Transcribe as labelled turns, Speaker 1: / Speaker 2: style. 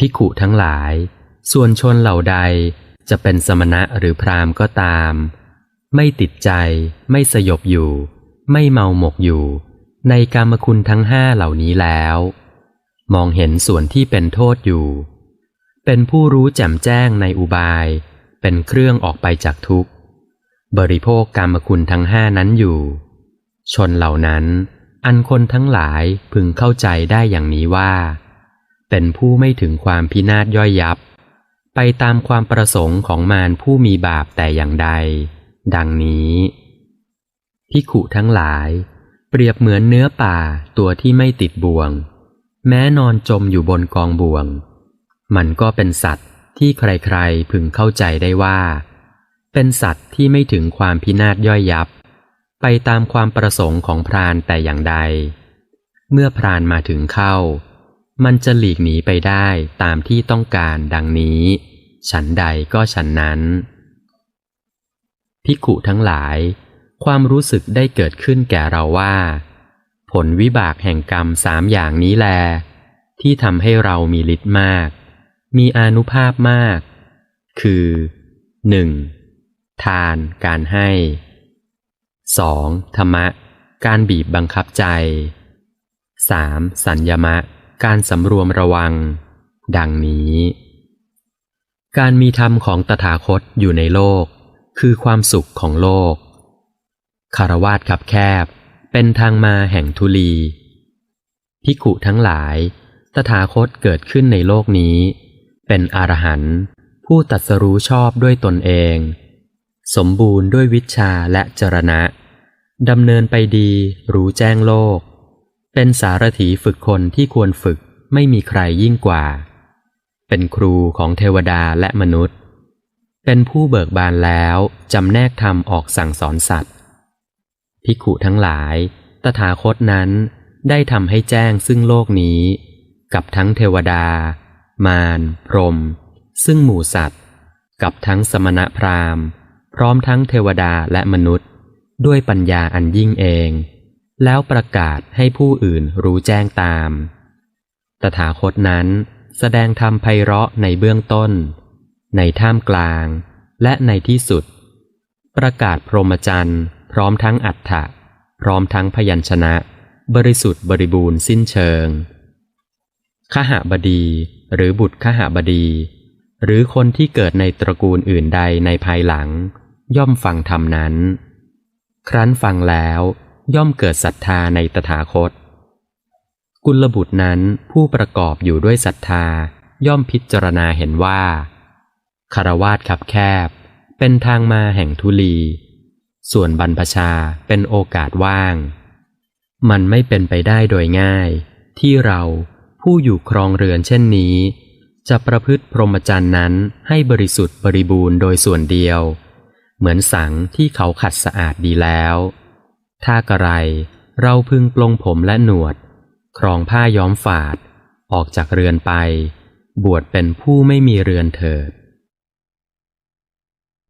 Speaker 1: ภิกขุทั้งหลาย ส่วนชนเหล่าใดจะเป็นสมณะหรือพราหมณ์ก็ตาม ไม่ติดใจ ไม่สยบอยู่ ไม่เมาหมกอยู่ ในกามคุณทั้งห้าเหล่านี้แล้ว มองเห็นส่วนที่เป็นโทษอยู่ เป็นผู้รู้แจ่มแจ้งในอุบาย เป็นเครื่องออกไปจากทุกข์ บริโภคกามคุณทั้งห้านั้นอยู่ ชนเหล่านั้น อันคนทั้งหลายพึงเข้าใจได้อย่างนี้ว่า เป็นผู้ไม่ถึงความพินาศย่อยยับ ไปตามความประสงค์ของมารผู้มีบาปแต่อย่างใด ดังนี้พิขุทั้งหลาย เปรียบเหมือนเนื้อป่าตัวที่ไม่ติดบ่วง แม้นอนจมอยู่บนกองบ่วง มันก็เป็นสัตว์ที่ใครๆพึงเข้าใจได้ว่า เป็นสัตว์ที่ไม่ถึงความพินาศย่อยยับ ไปตามความประสงค์ของพรานแต่อย่างใด เมื่อพรานมาถึงเข้า มันจะหลีกหนีไปได้ตามที่ต้องการดังนี้ ฉันใดก็ฉันนั้น พิขุทั้งหลาย ความรู้สึกได้เกิดขึ้นแก่เราว่า ผลวิบากแห่งกรรมสามอย่างนี้แล ที่ทำให้เรามีฤทธิ์มาก มีอนุภาพมาก คือ 1. ทานการให้ 2. ธรรมะ การบีบบังคับใจ 3. สัญญมะ การสำรวมระวัง ดังนี้ การมีธรรมของตถาคตอยู่ในโลก คือความสุขของโลกคารวาสขับแคบ เป็นทางมาแห่งทุลี พิขุทั้งหลาย ตถาคตเกิดขึ้นในโลกนี้ เป็นอรหันต์ผู้ตัดสรู้ชอบด้วยตนเอง สมบูรณ์ด้วยวิชาและจรณะดำเนินไปดีรู้แจ้งโลก เป็นสารถีฝึกคนที่ควรฝึกไม่มีใครยิ่งกว่า เป็นครูของเทวดาและมนุษย์ เป็นผู้เบิกบานแล้วจำแนกธรรมออกสั่งสอนสัตว์ภิกขุทั้งหลาย ตถาคตนั้นได้ทำให้แจ้งซึ่งโลกนี้ กับทั้งเทวดา มารพรหมซึ่งหมู่สัตว์ กับทั้งสมณะพราหมณ์ พร้อมทั้งเทวดาและมนุษย์ ด้วยปัญญาอันยิ่งเอง แล้วประกาศให้ผู้อื่นรู้แจ้งตาม ตถาคตนั้นแสดงธรรมไพเราะในเบื้องต้น ในท่ามกลาง และในที่สุด ประกาศพรหมจรรย์พร้อมทั้งอัฏฐะพร้อมทั้งพยัญชนะ บริสุทธิ์บริบูรณ์สิ้นเชิงขหบดีหรือบุตรขหบดี หรือคนที่เกิดในตระกูลอื่นใดในภายหลัง ย่อมฟังธรรมนั้น ครั้นฟังแล้ว ย่อมเกิดศรัทธาในตถาคต กุลบุตรนั้นผู้ประกอบอยู่ด้วยศรัทธาย่อมพิจารณาเห็นว่าคารวาสขับแคบ เป็นทางมาแห่งทุลี ส่วนบรรพชาเป็นโอกาสว่าง มันไม่เป็นไปได้โดยง่าย ที่เราผู้อยู่ครองเรือนเช่นนี้ จะประพฤติพรหมจรรย์นั้นให้บริสุทธิ์บริบูรณ์โดยส่วนเดียว เหมือนสังที่เขาขัดสะอาดดีแล้ว ถ้ากระไรเราพึงปลงผมและหนวด ครองผ้าย้อมฝาด ออกจากเรือนไป บวชเป็นผู้ไม่มีเรือนเถิด